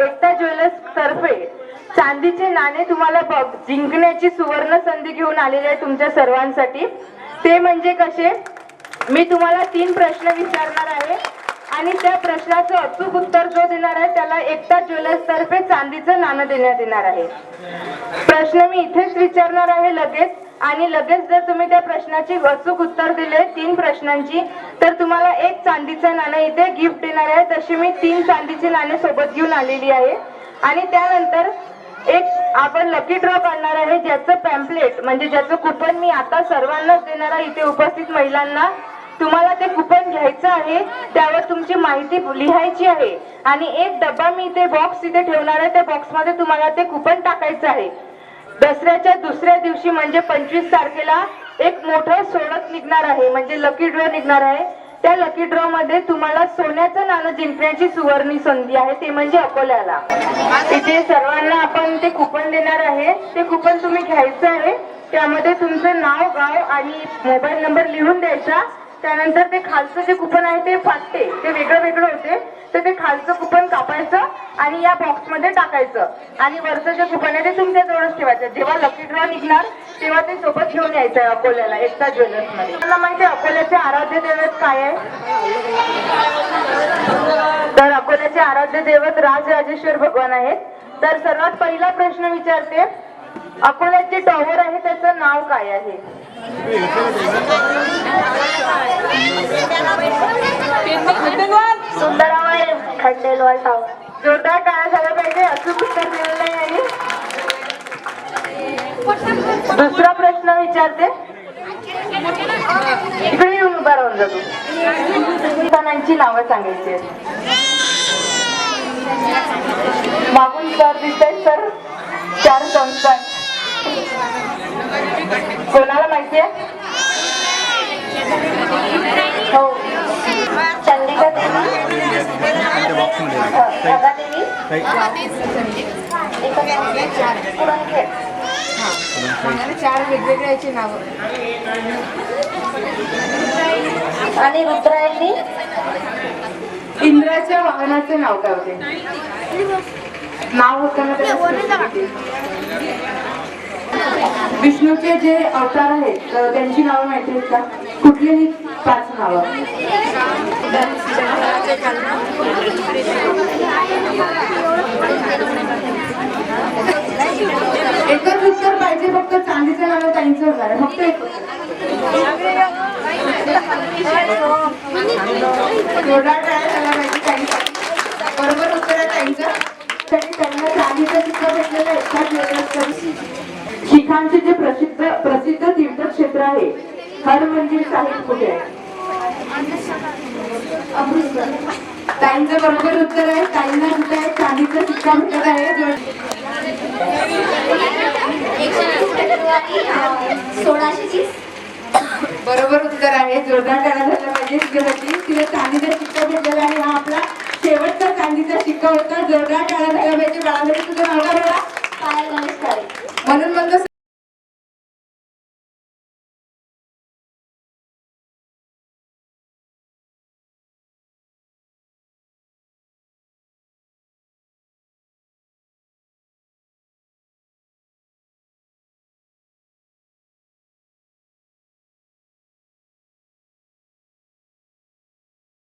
एकता jewellers तर्फे चांदीचे नाणे तुम्हाला बघ जिंकण्याची सुवर्ण संधी घेऊन आलेली आहे तुमच्या सर्वांसाठी. ते म्हणजे कसे? मी तुम्हाला तीन प्रश्न विचारणार आहे. आणि त्या प्रश्नाचं अचूक उत्तर जो देणार आहे त्याला एकता ज्वेलर्स तर्फे चांदीचं नाणं देण्यात येणार आहे. प्रश्न मी इथेच विचारणार आहे लगेच. आणि लगेच जर तुम्ही त्या प्रश्नाची अचूक उत्तर दिले तीन प्रश्नांची तर तुम्हाला एक चांदीचं नाणं इथे गिफ्ट देणार आहे. तशी मी तीन चांदीची नाणे सोबत घेऊन आलेली आहे. आणि त्यानंतर एक आपण लकी ड्रॉ काढणार आहे ज्याचं पॅम्पलेट म्हणजे ज्याचं कुपन मी आता सर्वांनाच देणार आहे इथे उपस्थित महिलांना. तुम्हाला ते कुपन घ्यायचं आहे त्यावर तुमची माहिती लिहायची आहे. आणि एक डब्बा मी इथे बॉक्स इथे ठेवणार आहे त्या बॉक्समध्ये तुम्हाला ते कुपन टाकायचं आहे. दसऱ्याच्या दुसऱ्या दिवशी म्हणजे पंचवीस तारखेला एक मोठं सोडत निघणार आहे म्हणजे लकी ड्रॉ निघणार आहे. त्या लकी ड्रॉ मध्ये तुम्हाला सोन्याचं नाणं जिंकण्याची सुवर्णी संधी आहे ते म्हणजे अकोल्याला. इथे सर्वांना आपण ते कुपन देणार आहे ते कुपन तुम्ही घ्यायचं आहे. त्यामध्ये तुमचं नाव गाव आणि मोबाईल नंबर लिहून द्यायचा. त्यानंतर ते खालचं जे कुपन आहे ते फाटते. ते वेगळं वेगळं होते. तर ते खालचं कुपन कापायचं आणि या बॉक्समध्ये टाकायचं. आणि वरचं जे कुपन आहे ते तुमच्या जवळच ठेवायचं. जेव्हा लकी ड्रॉ निघणार तेव्हा ते सोबत घेऊन यायचं आहे अकोल्याला एकटा ज्वेलर्समध्ये मला माहिती आहे अकोल्याचे आराध्य दैवत काय आहे? तर अकोल्याचे आराध्य दैवत राजराजेश्वर भगवान आहेत. तर सर्वात पहिला प्रश्न विचारते अकोल्यात जे टॉवर आहे त्याचं नाव काय आहे? सुंदराबाई खंडेलवाल टॉवर जोरदार काय झालं पाहिजे अचूक उत्तर दिलेलं आहे. आणि दुसरा प्रश्न विचारते. इकडे येऊन उभा राहून जातो संस्थानांची नावं सांगायची आहेत. आहे? हो. चंडिका देवी? चार वेगवेगळ्या याची नावं आणि रुद्रायणी? इंद्राच्या वाहनाचे नाव काय होते? नाव होतं ना? विष्णूचे जे अवतार आहेत त्यांची नावं माहिती आहेत का? कुठलेही पाच नावं. एकच उत्तर पाहिजे फक्त चांदीचं नाव त्यांचं होणार आहे. फक्त एक. थोडा टाळ्या झाला पाहिजे ताईंसाठी. बरोबर उत्तर आहे त्यांचं. तरी त्यांना चांदीचं चित्र भेटलेलं आहे. एकाच वेळेस शिखांचे जे प्रसिद्ध प्रसिद्ध तीर्थक्षेत्र आहे हर मंदिर साहिब कुठे आहे? ताईंचं बरोबर उत्तर आहे ताईंना कुठे आहे चांदीचा सिक्का भेटत आहे. बरोबर उत्तर आहे जोरदार टाळा झाला पाहिजे तिला चांदीचा शिक्का भेटलेला आहे हा आपला शेवटचा चांदीचा शिक्का होता. जोरदार टाळा झाला पाहिजे. बाळामध्ये तुझं नाव पायल गणेश